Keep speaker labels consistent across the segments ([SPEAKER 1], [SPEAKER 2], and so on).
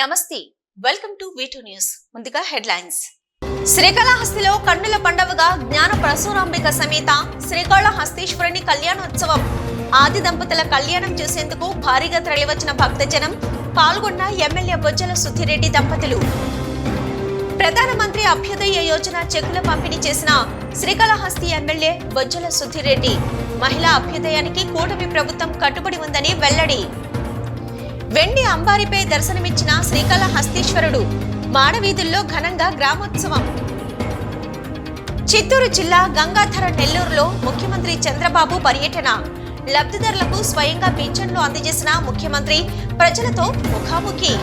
[SPEAKER 1] నమస్తే. Welcome to V two news ముందుగా headlines. శ్రీకాళహస్తిలో కన్నుల పండవగా జ్ఞాన పరశురాంబిక సమేత శ్రీకాళహస్తీశ్వరుని కళ్యాణోత్సవం. ఆది దంపతుల కళ్యాణం చేసేందుకు భారీగా తరలివచ్చిన భక్తజనం పాల్గొన్న ఎమ్మెల్యే బొజ్జల సుధిరెడ్డి దంపతులు. ప్రధానమంత్రి అభ్యుదయ యోజన చెక్కుల పంపిణీ చేసిన శ్రీకాళహస్తి ఎమ్మెల్యే బొజ్జల సుధిరెడ్డి మహిళా అభ్యుదయానికి కూటమి ప్రభుత్వం కట్టుబడి ఉందని వెల్లడి. వెండి అంబారిపై దర్శనమిచ్చిన శ్రీకాళహస్తీశ్వరుడు మాడవీధుల్లో ఘనంగా గ్రామోత్సవం. చిత్తూరు జిల్లా గంగాధర నెల్లూరులో ముఖ్యమంత్రి చంద్రబాబు పర్యటన. లబ్ధిదారులకు స్వయంగా పింఛన్లు అందజేసిన ముఖ్యమంత్రి ప్రజలతో ముఖాముఖి.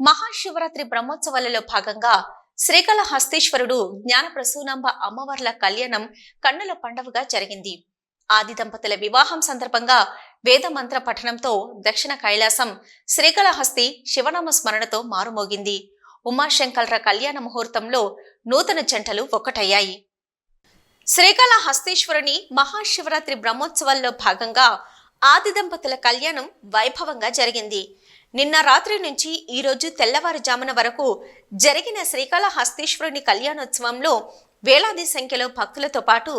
[SPEAKER 1] మహాశివరాత్రి బ్రహ్మోత్సవాలలో భాగంగా శ్రీకాళహస్తీశ్వరుడు జ్ఞానప్రసూనాంబ అమ్మవార్ల కళ్యాణం కన్నుల పండవగా జరిగింది. ఆది దంపతుల వివాహం సందర్భంగా వేద మంత్ర పఠనంతో దక్షిణ కైలాసం శ్రీకాళహస్తి శివనామ స్మరణతో మారుమోగింది. ఉమాశంకర్ర కళ్యాణ ముహూర్తంలో నూతన జంటలు ఒక్కటయ్యాయి. శ్రీకాళహస్తీశ్వరుని మహాశివరాత్రి బ్రహ్మోత్సవాల్లో భాగంగా ఆది దంపతుల కళ్యాణం వైభవంగా జరిగింది. నిన్న రాత్రి నుంచి ఈరోజు తెల్లవారుజామున వరకు జరిగిన శ్రీకాళహస్తీశ్వరుని కళ్యాణోత్సవంలో వేలాది సంఖ్యలో భక్తులతో పాటు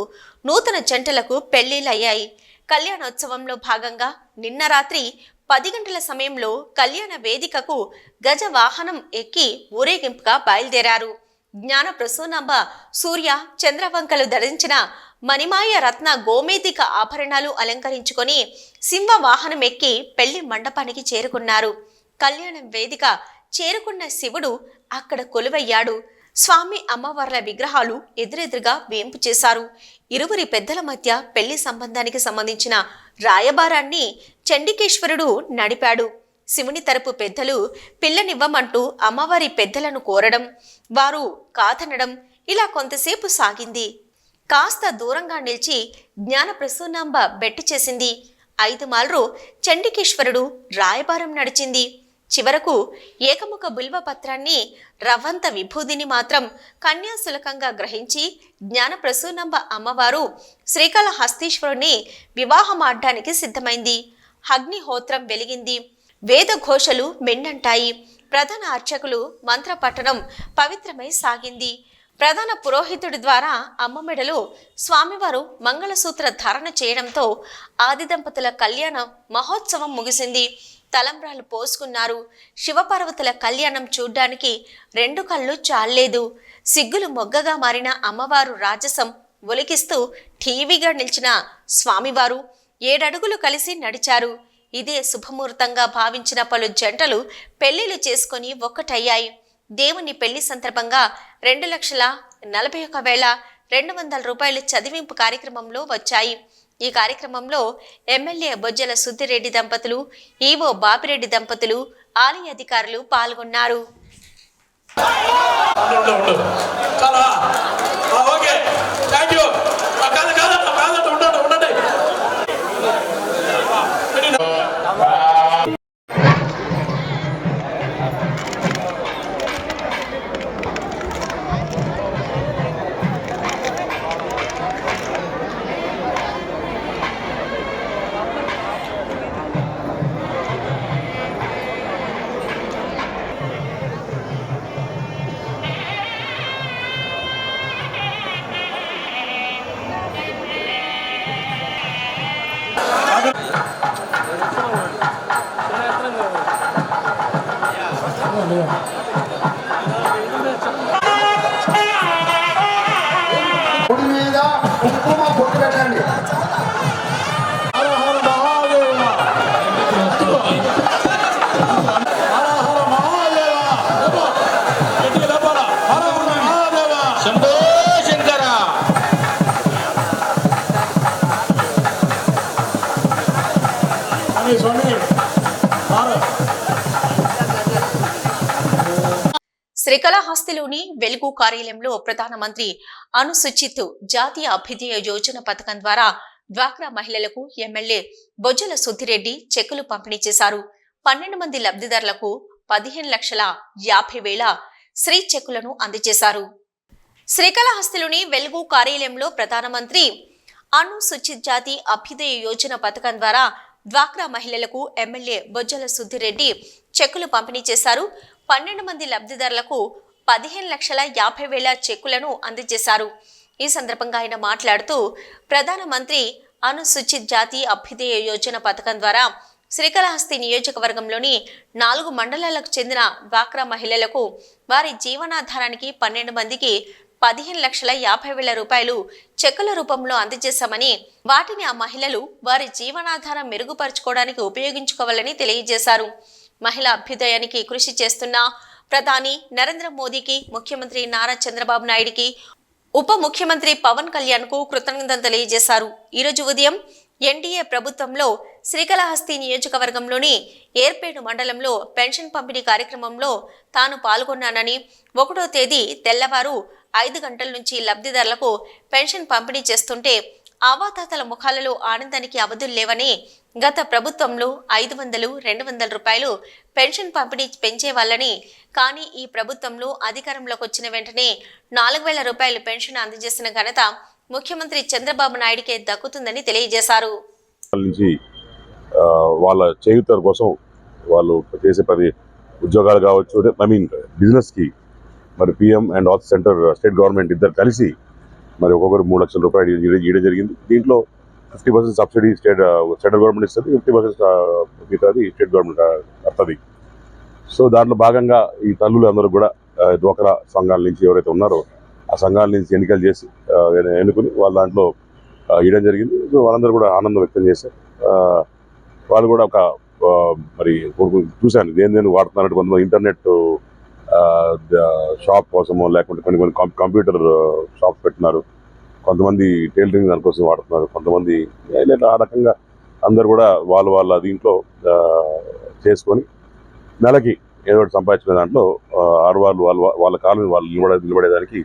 [SPEAKER 1] నూతన జంటలకు పెళ్ళిళ్ళయ్యాయి. కళ్యాణోత్సవంలో భాగంగా నిన్న రాత్రి పది గంటల సమయంలో కళ్యాణ వేదికకు గజ వాహనం ఎక్కి ఊరేగింపుగా బయలుదేరారు. జ్ఞాన ప్రసూనాంబ సూర్య చంద్రవంకలు ధరించిన మణిమాయ రత్న గోమేతిక ఆభరణాలు అలంకరించుకొని సింహ వాహనం ఎక్కి పెళ్ళి మండపానికి చేరుకున్నారు. కళ్యాణం వేదిక చేరుకున్న శివుడు అక్కడ కొలువయ్యాడు. స్వామి అమ్మవార్ల విగ్రహాలు ఎదురెదురుగా వేంపు చేశారు. ఇరువురి పెద్దల మధ్య పెళ్ళి సంబంధానికి సంబంధించిన రాయబారాన్ని చండికేశ్వరుడు నడిపాడు. శివుని తరపు పెద్దలు పిల్లనివ్వమంటూ అమ్మవారి పెద్దలను కోరడం వారు కాదనడం ఇలా కొంతసేపు సాగింది. కాస్త దూరంగా నిలిచి జ్ఞాన ప్రసూనాంబ బెట్టి చేసింది. ఐదు మార్లు చండికేశ్వరుడు రాయబారం నడిచింది. చివరకు ఏకముఖ బిల్వ పత్రాన్ని రవంత విభూదిని మాత్రం కన్యాశులకంగా గ్రహించి జ్ఞాన ప్రసూనంబ అమ్మవారు శ్రీకాళహస్తీశ్వరుని వివాహమాడ్డానికి సిద్ధమైంది. అగ్నిహోత్రం వెలిగింది. వేదఘోషలు మెండంటాయి ప్రధాన అర్చకులు మంత్రపఠనం పవిత్రమై సాగింది. ప్రధాన పురోహితుడి ద్వారా అమ్మ మెడలో స్వామివారు మంగళసూత్ర ధారణ చేయడంతో ఆది దంపతుల కళ్యాణ మహోత్సవం ముగిసింది. తలంబ్రాలు పోసుకున్నారు. శివపార్వతుల కళ్యాణం చూడ్డానికి రెండు కళ్ళు చాలేదు సిగ్గులు మొగ్గగా మారిన అమ్మవారు రాజసం ఒలికిస్తూ ఠీవీగా నిలిచిన స్వామివారు ఏడడుగులు కలిసి నడిచారు. ఇదే శుభముహూర్తంగా భావించిన పలు జంటలు పెళ్ళిళ్ళు చేసుకొని ఒక్కటయ్యాయి. దేవుని పెళ్ళి సందర్భంగా రెండు లక్షల నలభై ఒక వేల రెండు వందల రూపాయల చదివింపు కార్యక్రమంలో వచ్చాయి. ఈ కార్యక్రమంలో ఎమ్మెల్యే బొజ్జల సుద్దిరెడ్డి దంపతులు ఈవో బాపిరెడ్డి దంపతులు ఆలయ అధికారులు పాల్గొన్నారు. శ్రీకళాహస్తిలోని వెలుగు కార్యాలయంలో ప్రధానమంత్రి అనుసూచిత్ జాతీయ అభ్యుదయ యోజన పథకం ద్వారా డ్వాక్రా మహిళలకు ఎమ్మెల్యే బొజ్జల సుద్దిరెడ్డి చెక్కులు పంపిణీ చేశారు. పన్నెండు మంది లబ్ధిదారులకు పదిహేను లక్షల యాభై వేల శ్రీ చెక్కులను అందజేశారు. శ్రీకాళహస్తిలోని వెలుగు కార్యాలయంలో ప్రధానమంత్రి అనుసూచిత జాతి అభ్యుదయ యోజన పథకం ద్వారా డ్వాక్రా మహిళలకు ఎమ్మెల్యే బొజ్జల సుద్దిరెడ్డి చెక్కులు పంపిణీ చేశారు. పన్నెండు మంది లబ్ధిదారులకు పదిహేను లక్షల యాభై వేల చెక్కులను అందజేశారు. ఈ సందర్భంగా ఆయన మాట్లాడుతూ ప్రధానమంత్రి అనుసూచిత జాతి అభ్యుదయ యోజన పథకం ద్వారా శ్రీకాళహస్తి నియోజకవర్గంలోని నాలుగు మండలాలకు చెందిన డ్వాక్రా మహిళలకు వారి జీవనాధారానికి పన్నెండు మందికి పదిహేను లక్షల యాభై వేల రూపాయలు చెక్కుల రూపంలో అందజేశామని వాటిని ఆ మహిళలు వారి జీవనాధారం మెరుగుపరుచుకోవడానికి ఉపయోగించుకోవాలని తెలియజేశారు. మహిళా అభ్యుదయానికి కృషి చేస్తున్న ప్రధాని నరేంద్ర మోదీకి ముఖ్యమంత్రి నారా చంద్రబాబు నాయుడికి ఉప ముఖ్యమంత్రి పవన్ కళ్యాణ్కు కృతజ్ఞతలు తెలియజేశారు. ఈరోజు ఉదయం ఎన్డీఏ ప్రభుత్వంలో శ్రీకాళహస్తి నియోజకవర్గంలోని ఏర్పేడు మండలంలో పెన్షన్ పంపిణీ కార్యక్రమంలో తాను పాల్గొన్నానని ఒకటో తేదీ తెల్లవారు ఐదు గంటల నుంచి లబ్ధిదారులకు పెన్షన్ పంపిణీ చేస్తుంటే అవాతాతల ముఖాలలో ఆనందానికి అవధులు లేవని గత ప్రభుత్వంలో ఐదు వందలు రెండు వందల రూపాయలు పెన్షన్ పంపిణీ పెంచేవాళ్ళని కానీ ఈ ప్రభుత్వంలో అధికారంలోకి వచ్చిన వెంటనే నాలుగు వేల రూపాయలు పెన్షన్ అందజేసిన ఘనత ముఖ్యమంత్రి చంద్రబాబు నాయుడికే దక్కుతుందని తెలియజేశారు.
[SPEAKER 2] వాళ్ళ నుంచి చేయుత కోసం వాళ్ళు చేసే పది ఉద్యోగాలు కావచ్చు ఐ మీన్ బిజినెస్కి మరి PM and of centre state government ఇద్దరు కలిసి మరి ఒక్కొక్కరు మూడు లక్షల రూపాయలు ఇవ్వడం జరిగింది. దీంట్లో fifty percent subsidy state central government ఇస్తుంది. ఫిఫ్టీ పర్సెంట్ మిగతాది స్టేట్ గవర్నమెంట్ వస్తుంది సో దాంట్లో భాగంగా ఈ తల్లులు అందరూ కూడా డోకరా డ్వాక్రా సంఘాల నుంచి ఎవరైతే ఉన్నారో ఆ సంఘాల నుంచి ఎన్నికలు చేసి ఎన్నుకుని వాళ్ళ దాంట్లో ఇవ్వడం జరిగింది. సో వాళ్ళందరూ కూడా ఆనందం వ్యక్తం చేశారు. వాళ్ళు కూడా ఒక మరి కొడుకు- చూశాను. దేని దేని వాడుతున్నట్టు కొంతమంది ఇంటర్నెట్ షాప్ కోసమో లేకుంటే కొన్ని కొన్ని కంప్యూటర్ షాప్స్ పెట్టినారు. కొంతమంది టైలరింగ్ దానికోసం వాడుతున్నారు. కొంతమంది ఇలా ఆ రకంగా అందరు కూడా వాళ్ళ వాళ్ళ దీంట్లో చేసుకొని నెలకి ఏదో ఒకటి సంపాదించిన దాంట్లో ఆడవాళ్ళు వాళ్ళ వాళ్ళ కాలం వాళ్ళు నిలబడే నిలబడేదానికి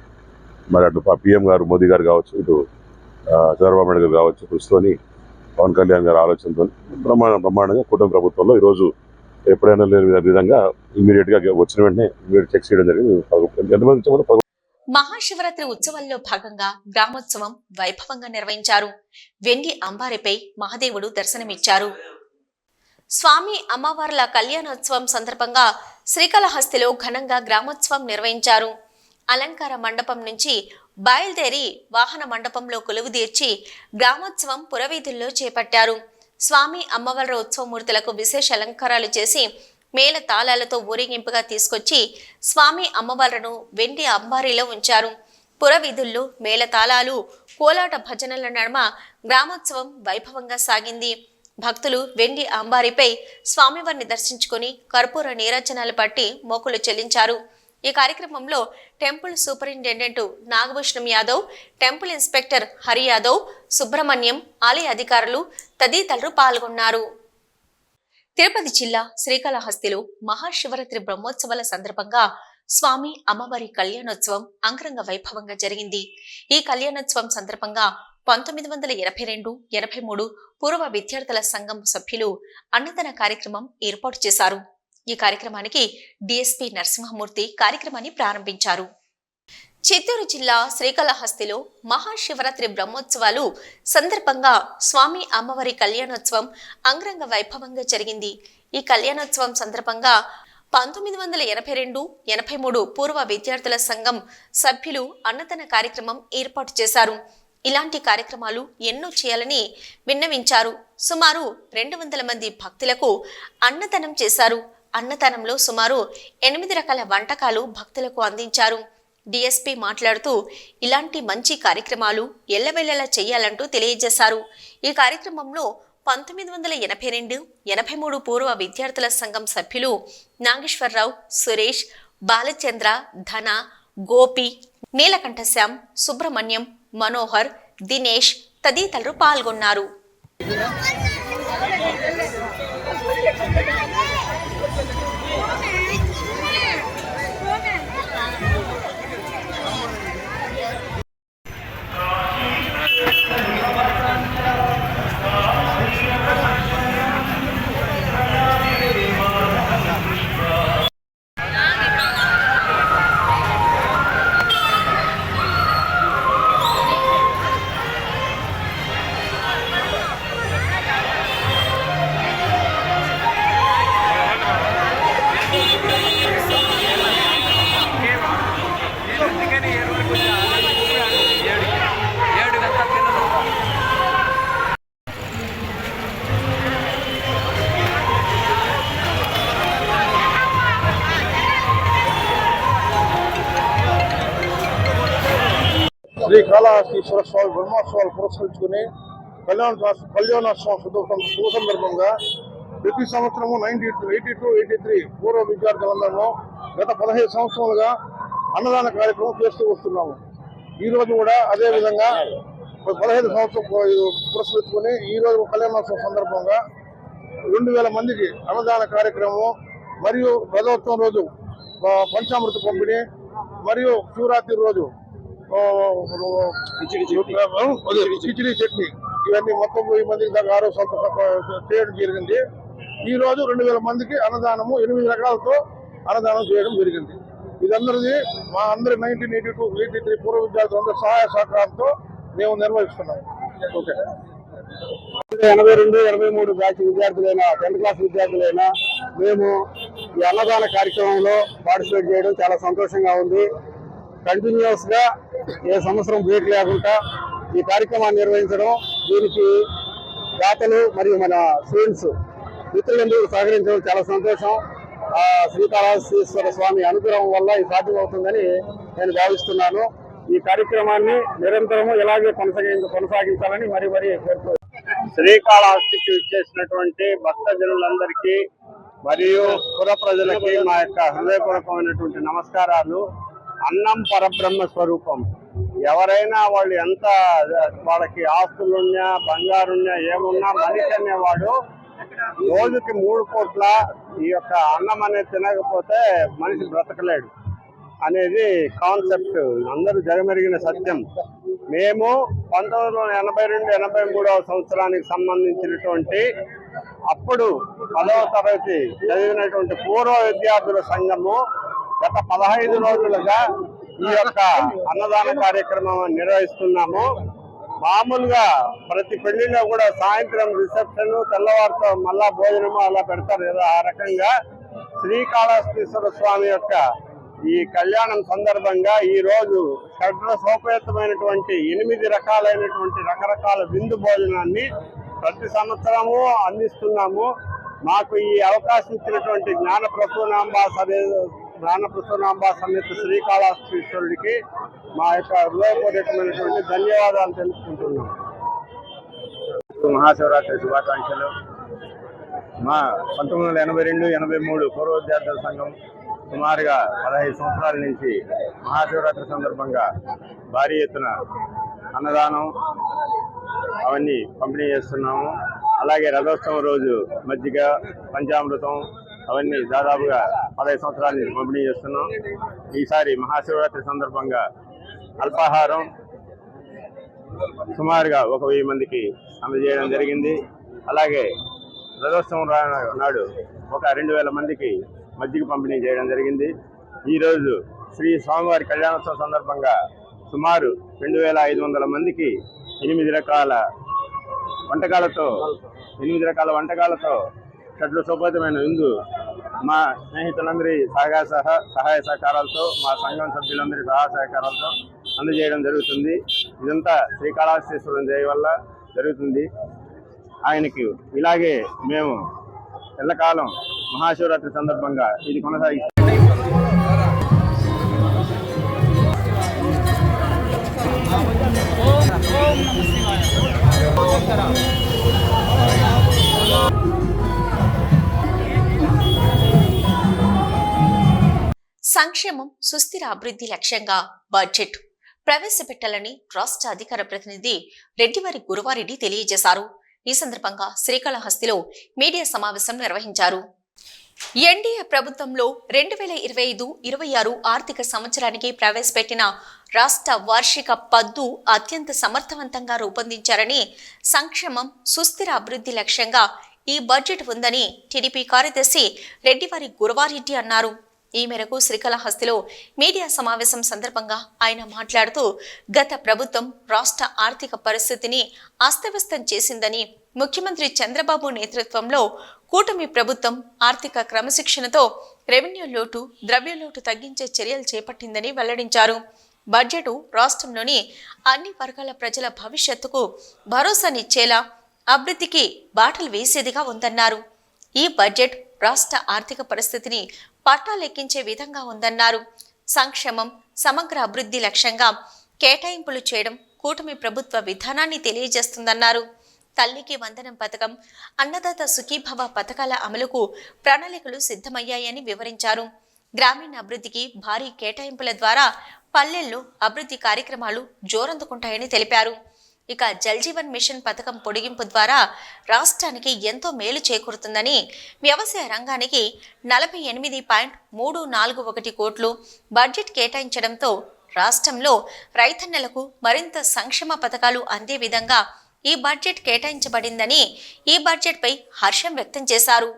[SPEAKER 2] మరి అటు పిఎం గారు మోదీ గారు కావచ్చు ఇటు చంద్రబాబు నాయుడు గారు కావచ్చు కృషితోని పవన్ కళ్యాణ్ గారి ఆలోచనతో బ్రహ్మాండ బ్రహ్మాండంగా కుటుంబ ప్రభుత్వంలో ఈరోజు ఎప్పుడైనా లేని విధంగా ఇమీడియట్గా వచ్చిన వెంటనే చెక్ చేయడం జరిగింది. ఎంతమంది
[SPEAKER 1] మహాశివరాత్రి ఉత్సవాల్లో భాగంగా గ్రామోత్సవం వైభవంగా నిర్వహించారు. వెండి అంబారిపై మహాదేవుడు దర్శనమిచ్చారు. స్వామి అమ్మవార్ల కళ్యాణోత్సవం సందర్భంగా శ్రీకాళహస్తిలో ఘనంగా గ్రామోత్సవం నిర్వహించారు. అలంకార మండపం నుంచి బయలుదేరి వాహన మండపంలో కొలువు తీర్చి గ్రామోత్సవం పురవీధుల్లో చేపట్టారు. స్వామి అమ్మవార్ల ఉత్సవమూర్తులకు విశేష అలంకారాలు చేసి మేళ తాళాలతో ఊరేగింపుగా తీసుకొచ్చి స్వామి అమ్మవార్లను వెండి అంబారీలో ఉంచారు. పురవీధుల్లో మేళతాళాలు కోలాట భజనల నడుమ గ్రామోత్సవం వైభవంగా సాగింది. భక్తులు వెండి అంబారిపై స్వామివారిని దర్శించుకొని కర్పూర నీరాజనాలు పట్టి మోకులు చెల్లించారు. ఈ కార్యక్రమంలో temple superintendent Nagabhushanam Yadav temple inspector Hari Yadav Subrahmanyam ఆలయ అధికారులు తదితరులు పాల్గొన్నారు. తిరుపతి జిల్లా శ్రీకాళహస్తిలో మహాశివరాత్రి బ్రహ్మోత్సవాల సందర్భంగా స్వామి అమ్మవారి కళ్యాణోత్సవం అంగరంగ వైభవంగా జరిగింది. ఈ కళ్యాణోత్సవం సందర్భంగా పంతొమ్మిది వందల ఎనభై రెండు ఎనభై మూడు పూర్వ విద్యార్థుల సంఘం సభ్యులు అన్నదాన కార్యక్రమం ఏర్పాటు చేశారు. ఈ కార్యక్రమానికి డిఎస్పి నరసింహమూర్తి కార్యక్రమాన్ని ప్రారంభించారు. చిత్తూరు జిల్లా శ్రీకాళహస్తిలో మహాశివరాత్రి బ్రహ్మోత్సవాలు సందర్భంగా స్వామి అమ్మవారి కళ్యాణోత్సవం అంగరంగ వైభవంగా జరిగింది. ఈ కళ్యాణోత్సవం సందర్భంగా పంతొమ్మిది వందల ఎనభై రెండు ఎనభై మూడు పూర్వ విద్యార్థుల సంఘం సభ్యులు అన్నదాన కార్యక్రమం ఏర్పాటు చేశారు. ఇలాంటి కార్యక్రమాలు ఎన్నో చేయాలని విన్నవించారు. సుమారు రెండు వందల మంది భక్తులకు అన్నదానం చేశారు. అన్నదానంలో సుమారు ఎనిమిది రకాల వంటకాలు భక్తులకు అందించారు. డిఎస్పీ మాట్లాడుతూ ఇలాంటి మంచి కార్యక్రమాలు ఎల్లవెల్లలా చేయాలంటూ తెలియజేశారు. ఈ కార్యక్రమంలో పంతొమ్మిది వందల ఎనభై రెండు ఎనభై మూడు పూర్వ విద్యార్థుల సంఘం సభ్యులు నాగేశ్వరరావు సురేష్ బాలచంద్ర ధన గోపి నీలకంఠశ్యాం సుబ్రహ్మణ్యం మనోహర్ దినేష్ తదితరులు పాల్గొన్నారు.
[SPEAKER 3] శ్రీ కాళహస్తీశ్వర స్వామి బ్రహ్మోత్సవాలు పురస్కరించుకుని కళ్యాణ కళ్యాణోత్సవం శుభ- శుభ సందర్భంగా ప్రతి సంవత్సరము ninety eighty two eighty three పూర్వ విద్యార్థులందరూ గత పదహైదు సంవత్సరాలుగా అన్నదాన కార్యక్రమం చేస్తూ వస్తున్నాము. ఈ రోజు కూడా అదే విధంగా పదహైదు సంవత్సరం పురస్కరించుకుని ఈ రోజు కళ్యాణోత్సవం సందర్భంగా రెండు వేల మందికి అన్నదాన కార్యక్రమం మరియు రథోత్సవం రోజు పంచామృత పంపిణీ మరియు శివరాత్రి రోజు కిచిడి చట్నీ ఇవన్నీ మొత్తం వెయ్యి మందికి దాకా ఆరో సొంత చేయడం జరిగింది. ఈ రోజు రెండు వేల మందికి అన్నదానము ఎనిమిది రకాలతో అన్నదానం చేయడం జరిగింది. ఇదందరిది మా అందరి nineteen eighty two eighty three పూర్వ విద్యార్థులందరూ సహాయ సహకారంతో మేము నిర్వహిస్తున్నాం ఓకే. ఎనభై రెండు ఎనభై మూడు బ్యాచ్ విద్యార్థులైనా టెన్త్ క్లాస్ విద్యార్థులైనా మేము ఈ అన్నదాన కార్యక్రమంలో పార్టిసిపేట్ చేయడం చాలా సంతోషంగా ఉంది. కంటిన్యూస్గా ఏ సంవత్సరం బ్రేక్ లేకుండా ఈ కార్యక్రమాన్ని నిర్వహించడం దీనికి దాతలు మరియు మన స్టూడెంట్స్ మిత్రులందరూ సహకరించడం చాలా సంతోషం. ఆ శ్రీకాళహస్తీశ్వర స్వామి అనుగ్రహం వల్ల ఇది సాధ్యమవుతుందని నేను భావిస్తున్నాను. ఈ కార్యక్రమాన్ని నిరంతరము ఇలాగే కొనసాగి కొనసాగించాలని మరి మరి కోరుతున్నాను
[SPEAKER 4] శ్రీకాళహస్తికి ఇచ్చేసినటువంటి భక్తజనులందరికీ మరియు పుర ప్రజలకి మా యొక్క హృదయపూర్వకమైనటువంటి నమస్కారాలు. అన్నం పరబ్రహ్మ స్వరూపం. ఎవరైనా వాళ్ళు ఎంత వాళ్ళకి ఆస్తులున్నా బంగారున్నా ఏమున్నా మనిషి అనేవాడు రోజుకి మూడు కోట్ల ఈ యొక్క అన్నం అనేది తినకపోతే మనిషి బ్రతకలేడు అనేది కాన్సెప్ట్. అందరూ జగమెరిగిన సత్యం. మేము పంతొమ్మిది వందల ఎనభై రెండు ఎనభై మూడవ సంవత్సరానికి సంబంధించినటువంటి అప్పుడు పదవ తరగతి చదివినటువంటి పూర్వ విద్యార్థుల సంఘము గత పదహైదు రోజులుగా ఈ యొక్క అన్నదాన కార్యక్రమం నిర్వహిస్తున్నాము. మామూలుగా ప్రతి పెళ్ళిలో కూడా సాయంత్రం రిసెప్షన్ తెల్లవారితో మళ్ళా భోజనము అలా పెడతారు కదా ఆ రకంగా శ్రీకాళహస్తీశ్వర స్వామి యొక్క ఈ కళ్యాణం సందర్భంగా ఈ రోజు షడ్రసోపేతమైనటువంటి ఎనిమిది రకాలైనటువంటి రకరకాల విందు భోజనాన్ని ప్రతి సంవత్సరము అందిస్తున్నాము. మాకు ఈ అవకాశం ఇచ్చినటువంటి జ్ఞాన ప్రసూనాంబ సదే సమేత శ్రీకాళహస్తీశ్వరుడికి మా యొక్క హృదయపూర్వకమైనటువంటి ధన్యవాదాలు తెలుపుకుంటున్నాం. మహాశివరాత్రి శుభాకాంక్షలు. మా పంతొమ్మిది వందల ఎనభై రెండు ఎనభై మూడు పూర్వ విద్యార్థుల సంఘం సుమారుగా పదహైదు సంవత్సరాల నుంచి మహాశివరాత్రి సందర్భంగా భారీ ఎత్తున అన్నదానం అవన్నీ పంపిణీ చేస్తున్నాము. అలాగే రథోత్సవం రోజు మజ్జిగ పంచామృతం అవన్నీ దాదాపుగా పదహైదు సంవత్సరాలు పంపిణీ చేస్తున్నాం. ఈసారి మహాశివరాత్రి సందర్భంగా అల్పాహారం సుమారుగా ఒక వెయ్యి మందికి అందజేయడం జరిగింది. అలాగే రథోత్సవం నాడు ఒక రెండు వేల మందికి మజ్జిగ పంపిణీ చేయడం జరిగింది. ఈరోజు శ్రీ స్వామివారి కళ్యాణోత్సవం సందర్భంగా సుమారు రెండు వేల ఐదు వందల మందికి ఎనిమిది రకాల వంటకాలతో ఎనిమిది రకాల వంటకాలతో షడ్లు సోపేతమైన విందు మా స్నేహితులందరి సహకార సహా సహాయ సహకారాలతో మా సంఘం సభ్యులందరి సహాయ సహకారాలతో అందజేయడం జరుగుతుంది. ఇదంతా శ్రీకాళహస్తీశ్వరం దయ వల్ల జరుగుతుంది. ఆయనకి ఇలాగే మేము ఎల్లకాలం మహాశివరాత్రి సందర్భంగా ఇది కొనసాగి
[SPEAKER 1] సంక్షేమం సుస్థిర అభివృద్ధి లక్ష్యంగా బడ్జెట్ ప్రవేశపెట్టాలని రాష్ట్ర అధికార ప్రతినిధి రెడ్డివారి గురువారెడ్డి తెలియజేశారు. ఈ సందర్భంగా శ్రీకాళహస్తిలో మీడియా సమావేశం నిర్వహించారు. ఎన్డీఏ ప్రభుత్వంలో రెండు వేల ఇరవై ఐదు ఇరవై ఆరు ఆర్థిక సంవత్సరానికి ప్రవేశపెట్టిన రాష్ట్ర వార్షిక పద్దు అత్యంత సమర్థవంతంగా రూపొందించారని సంక్షేమం సుస్థిర అభివృద్ధి లక్ష్యంగా ఈ బడ్జెట్ ఉందని టీడీపీ కార్యదర్శి రెడ్డివారి గురవారెడ్డి అన్నారు. ఈ మేరకు శ్రీకాళహస్తిలో మీడియా సమావేశం సందర్భంగా ఆయన మాట్లాడుతూ గత ప్రభుత్వం రాష్ట్ర ఆర్థిక పరిస్థితిని అస్తవ్యస్తం చేసిందని ముఖ్యమంత్రి చంద్రబాబు నేతృత్వంలో కూటమి ప్రభుత్వం ఆర్థిక క్రమశిక్షణతో రెవెన్యూ లోటు ద్రవ్య లోటు తగ్గించే చర్యలు చేపట్టిందని వెల్లడించారు. బడ్జెట్ రాష్ట్రంలోని అన్ని వర్గాల ప్రజల భవిష్యత్తుకు భరోసానిచ్చేలా అభివృద్ధికి బాటలు వేసేదిగా ఉందన్నారు. ఈ బడ్జెట్ రాష్ట్ర ఆర్థిక పరిస్థితిని పట్టాలెక్కించే విధంగా ఉందన్నారు. సంక్షేమం సమగ్ర అభివృద్ధి లక్ష్యంగా కేటాయింపులు చేయడం కూటమి ప్రభుత్వ విధానాన్ని తెలియజేస్తుందన్నారు. తల్లికి వందనం పథకం అన్నదాత సుఖీభవ పథకాల అమలుకు ప్రణాళికలు సిద్ధమయ్యాయని వివరించారు. గ్రామీణ అభివృద్ధికి భారీ కేటాయింపుల ద్వారా పల్లెల్లో అభివృద్ధి కార్యక్రమాలు జోరందుకుంటాయని తెలిపారు. ఇక జల్ జీవన్ మిషన్ పథకం పొడిగింపు ద్వారా రాష్ట్రానికి ఎంతో మేలు చేకూరుతుందని వ్యవసాయ రంగానికి నలభై ఎనిమిది పాయింట్ మూడు నాలుగు ఒకటి కోట్లు బడ్జెట్ కేటాయించడంతో రాష్ట్రంలో రైతన్నలకు మరింత సంక్షేమ పథకాలు అందే విధంగా ఈ బడ్జెట్ కేటాయించబడిందని ఈ బడ్జెట్పై హర్షం వ్యక్తం చేశారు.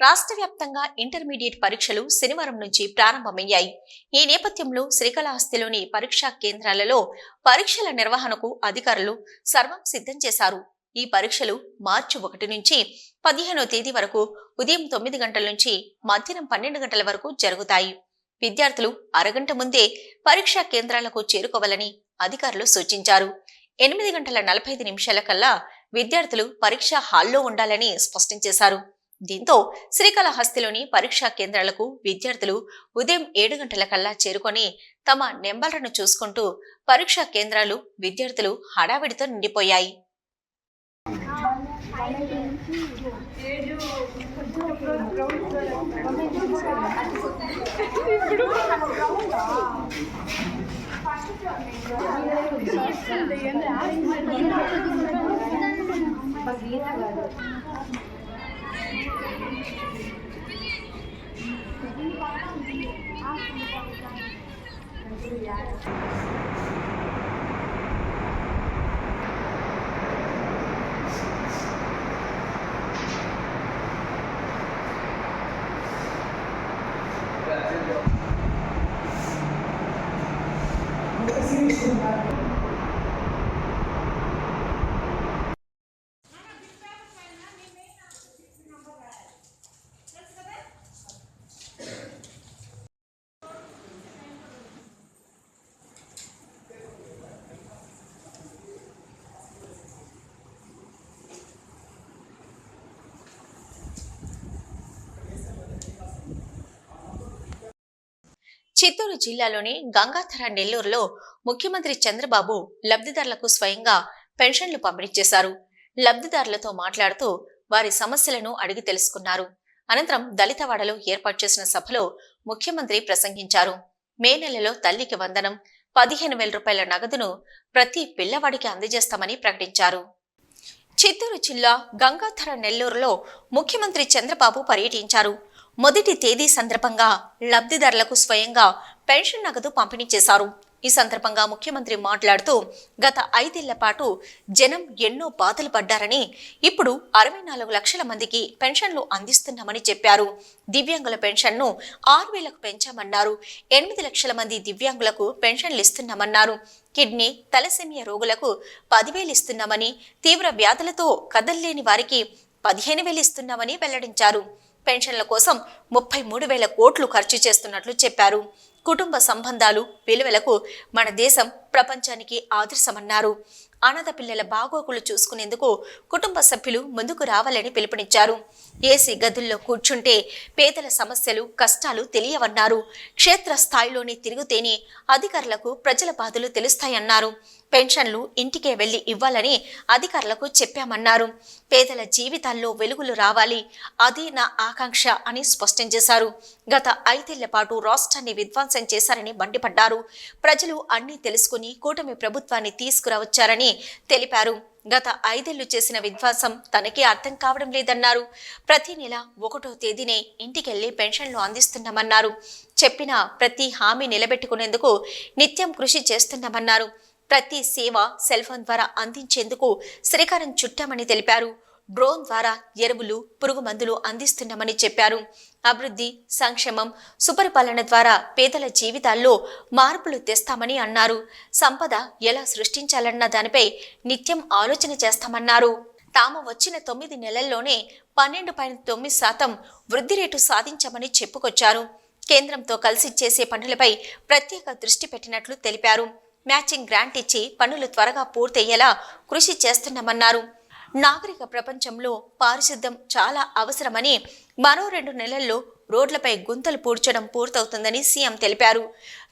[SPEAKER 1] రాష్ట్ర వ్యాప్తంగా ఇంటర్మీడియట్ పరీక్షలు శనివారం నుంచి ప్రారంభమయ్యాయి. ఈ నేపథ్యంలో శ్రీకాళహస్తిలోని పరీక్షా కేంద్రాలలో పరీక్షల నిర్వహణకు అధికారులు సర్వం సిద్ధం చేశారు. ఈ పరీక్షలు మార్చి ఒకటి నుంచి పదిహేనో తేదీ వరకు ఉదయం తొమ్మిది గంటల నుంచి మధ్యాహ్నం పన్నెండు గంటల వరకు జరుగుతాయి. విద్యార్థులు అరగంట ముందే పరీక్షా కేంద్రాలకు చేరుకోవాలని అధికారులు సూచించారు. ఎనిమిది గంటల నలభై ఐదు నిమిషాల కల్లా విద్యార్థులు పరీక్షా హాల్లో ఉండాలని స్పష్టం చేశారు. దీంతో శ్రీకాళహస్తిలోని పరీక్షా కేంద్రాలకు విద్యార్థులు ఉదయం ఏడు గంటల కల్లా చేరుకొని తమ నెంబర్లను చూసుకుంటూ పరీక్షా కేంద్రాలు విద్యార్థులు హడావిడితో నిండిపోయాయి. Thank you. చిత్తూరు జిల్లాలోని గంగాధర నెల్లూరులో ముఖ్యమంత్రి చంద్రబాబు లబ్ధిదారులకు స్వయంగా పెన్షన్లు పంపిణీ చేశారు. లబ్ధిదారులతో మాట్లాడుతూ వారి సమస్యలను అడిగి తెలుసుకున్నారు. అనంతరం దళితవాడలో ఏర్పాటు చేసిన సభలో ముఖ్యమంత్రి ప్రసంగించారు. మే నెలలో తల్లికి వందనం పదిహేను వేల రూపాయల నగదును ప్రతి పిల్లవాడికి అందజేస్తామని ప్రకటించారు. చిత్తూరు జిల్లా గంగాధర నెల్లూరులో ముఖ్యమంత్రి చంద్రబాబు పర్యటించారు. మొదటి తేదీ సందర్భంగా లబ్ధిదారులకు స్వయంగా పెన్షన్ నగదు పంపిణీ చేశారు. ఈ సందర్భంగా ముఖ్యమంత్రి మాట్లాడుతూ గత ఐదేళ్ళ పాటు జనం ఎన్నో బాధలు పడ్డారని ఇప్పుడు అరవై నాలుగు లక్షల మందికి పెన్షన్లు అందిస్తున్నామని చెప్పారు. దివ్యాంగుల పెన్షన్ను ఆరు వేలకు పెంచామన్నారు. ఎనిమిది లక్షల మంది దివ్యాంగులకు పెన్షన్లు ఇస్తున్నామన్నారు. కిడ్నీ తలసేమియా రోగులకు పదివేలు ఇస్తున్నామని తీవ్ర వ్యాధులతో కదల్లేని వారికి పదిహేను వేలు ఇస్తున్నామని వెల్లడించారు. పెన్షన్ల కోసం ముప్పై మూడు వేల కోట్లు ఖర్చు చేస్తున్నట్లు చెప్పారు. కుటుంబ సంబంధాలు విలువలకు మన దేశం ప్రపంచానికి ఆదర్శమన్నారు. అనాథ పిల్లల బాగోగులు చూసుకునేందుకు కుటుంబ సభ్యులు ముందుకు రావాలని పిలుపునిచ్చారు. ఏసీ గదుల్లో కూర్చుంటే పేదల సమస్యలు కష్టాలు తెలియవన్నారు. క్షేత్ర స్థాయిలోనే తిరుగుతేనే అధికారులకు ప్రజల బాధలు తెలుస్తాయన్నారు. పెన్షన్లు ఇంటికే వెళ్ళి ఇవ్వాలని అధికారులకు చెప్పామన్నారు. పేదల జీవితాల్లో వెలుగులు రావాలి. అదే నా ఆకాంక్ష అని స్పష్టం చేశారు. గత ఐదేళ్ళ పాటు రాష్ట్రాన్ని విధ్వంసం చేశారని మండిపడ్డారు. ప్రజలు అన్నీ తెలుసుకుని కూటమి ప్రభుత్వాన్ని తీసుకురావచ్చారని తెలిపారు. గత ఐదేళ్ళు చేసిన విధ్వంసం తనకి అర్థం కావడం లేదన్నారు. ప్రతి నెల ఒకటో తేదీనే ఇంటికెళ్ళి పెన్షన్లు అందిస్తున్నామన్నారు. చెప్పిన ప్రతి హామీ నిలబెట్టుకునేందుకు నిత్యం కృషి చేస్తున్నామన్నారు. ప్రతి సేవ సెల్ ఫోన్ ద్వారా అందించేందుకు శ్రీకారం చుట్టామని తెలిపారు. డ్రోన్ ద్వారా ఎరువులు పురుగు మందులు అందిస్తున్నామని చెప్పారు. అభివృద్ధి సంక్షేమం సుపరిపాలన ద్వారా పేదల జీవితాల్లో మార్పులు తెస్తామని అన్నారు. సంపద ఎలా సృష్టించాలన్న దానిపై నిత్యం ఆలోచన చేస్తామన్నారు. తాము వచ్చిన తొమ్మిది నెలల్లోనే పన్నెండు పాయింట్ తొమ్మిది శాతం వృద్ధి రేటు సాధించామని చెప్పుకొచ్చారు. కేంద్రంతో కలిసి చేసే పనులపై ప్రత్యేక దృష్టి పెట్టినట్లు తెలిపారు. మ్యాచింగ్ గ్రాంట్ ఇచ్చి పనులు త్వరగా పూర్తయ్యేలా కృషి చేస్తున్నామన్నారు. నాగరిక ప్రపంచంలో పారిశుద్ధ్యం చాలా అవసరమని మరో రెండు నెలల్లో రోడ్లపై గుంతలు పూడ్చడం పూర్తవుతుందని సీఎం తెలిపారు.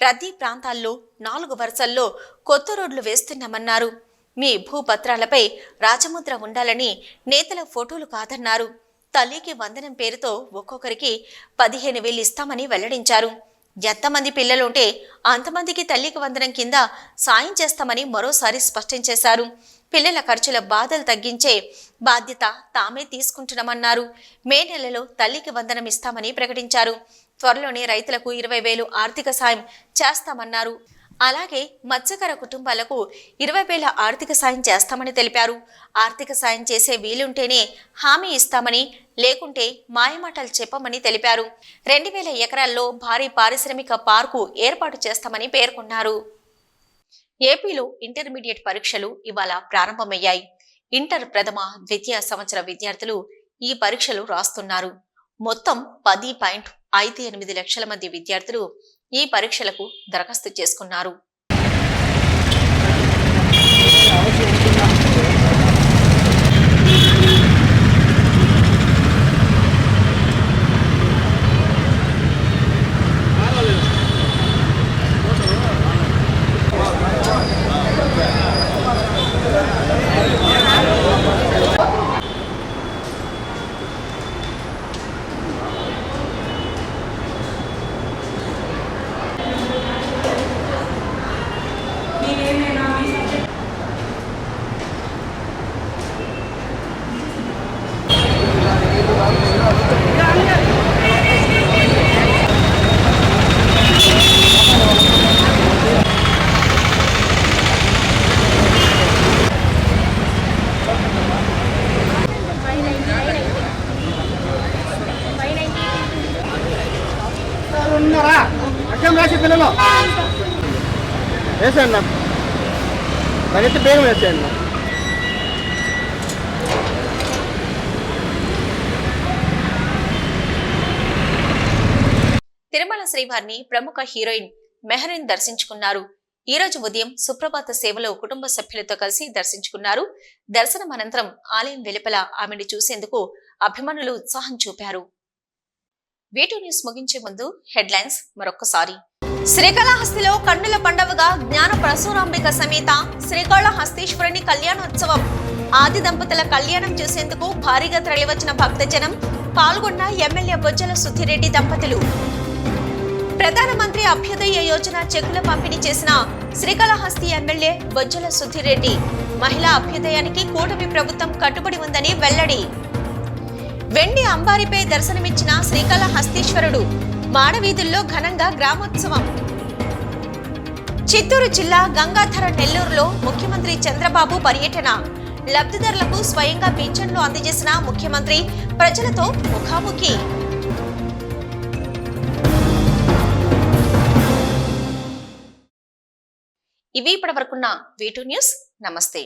[SPEAKER 1] రద్దీ ప్రాంతాల్లో నాలుగు వరుసల్లో కొత్త రోడ్లు వేస్తున్నామన్నారు. మీ భూపత్రాలపై రాజముద్ర ఉండాలని నేతల ఫోటోలు కాదన్నారు. తల్లికి వందనం పేరుతో ఒక్కొక్కరికి పదిహేను వేలు ఇస్తామని వెల్లడించారు. ఎంతమంది పిల్లలుంటే అంతమందికి తల్లికి వందనం కింద సాయం చేస్తామని మరోసారి స్పష్టం చేశారు. పిల్లల ఖర్చుల బాధలు తగ్గించే బాధ్యత తామే తీసుకుంటున్నామన్నారు. మే నెలలో తల్లికి వందనం ఇస్తామని ప్రకటించారు. త్వరలోనే రైతులకు ఇరవై వేలు ఆర్థిక సాయం చేస్తామన్నారు. అలాగే మత్స్యకార కుటుంబాలకు ఇరవై వేల ఆర్థిక సాయం చేస్తామని తెలిపారు. ఆర్థిక సాయం చేసే వీలుంటేనే హామీ ఇస్తామని లేకుంటే మాయమాటలు చెప్పమని తెలిపారు. రెండు వేల ఎకరాల్లో భారీ పారిశ్రామిక పార్కు ఏర్పాటు చేస్తామని పేర్కొన్నారు. ఏపీలో ఇంటర్మీడియట్ పరీక్షలు ఇవాళ ప్రారంభమయ్యాయి. ఇంటర్ ప్రథమ ద్వితీయ సంవత్సర విద్యార్థులు ఈ పరీక్షలు రాస్తున్నారు. మొత్తం పది పాయింట్ ఐదు ఎనిమిది లక్షల మంది విద్యార్థులు ఈ పరీక్షలకు దరఖాస్తు చేసుకున్నారు.
[SPEAKER 5] ఉన్నారా అక్షం రాసి పిల్లలు. వేసేయండి మరింత బేగం వేసేయండి
[SPEAKER 1] తిరుమల శ్రీవారిని ప్రముఖ హీరోయిన్ మెహరీన్ దర్శించుకున్నారు. ఈ రోజు ఉదయం సుప్రభాత సేవలో కుటుంబ సభ్యులతో కలిసి దర్శించుకున్నారు. దర్శనం అనంతరం ఆలయం వెలుపల ఆమెను చూసేందుకు అభిమానులు ఉత్సాహం చూపారు. వీటూ న్యూస్ ముగించే ముందు హెడ్లైన్స్ మరొకసారి శ్రీకాళహస్తిలో కన్నుల పండవగా జ్ఞాన పరశురాంబిక సమేత శ్రీకాళహస్తీశ్వరుని కళ్యాణోత్సవం. ఆది దంపతుల కళ్యాణం చేసేందుకు భారీగా తరలివచ్చిన భక్తజనం పాల్గొన్న ఎమ్మెల్యే బొజ్జల సుధిరెడ్డి దంపతులు. ప్రధానమంత్రి అభ్యుదయ యోజన చెక్కుల పంపిణీ చేసిన శ్రీకాళహస్తి ఎమ్మెల్యే బొజ్జల సుధిరెడ్డి మహిళా అభ్యుదయానికి కూటమి ప్రభుత్వం కట్టుబడి ఉందని వెల్లడి. వెండి అంబారిపై దర్శనమిచ్చిన శ్రీకాళహస్తీశ్వరుడు మాడవీధుల్లో ఘనంగా గ్రామోత్సవం. చిత్తూరు జిల్లా గంగాధర నెల్లూరులో ముఖ్యమంత్రి చంద్రబాబు పర్యటన. లబ్ధిదారులకు స్వయంగా పింఛన్లు అందజేసిన ముఖ్యమంత్రి ప్రజలతో ముఖాముఖి. ఇవి ఇప్పటి వరకున్న వీటూ న్యూస్. నమస్తే.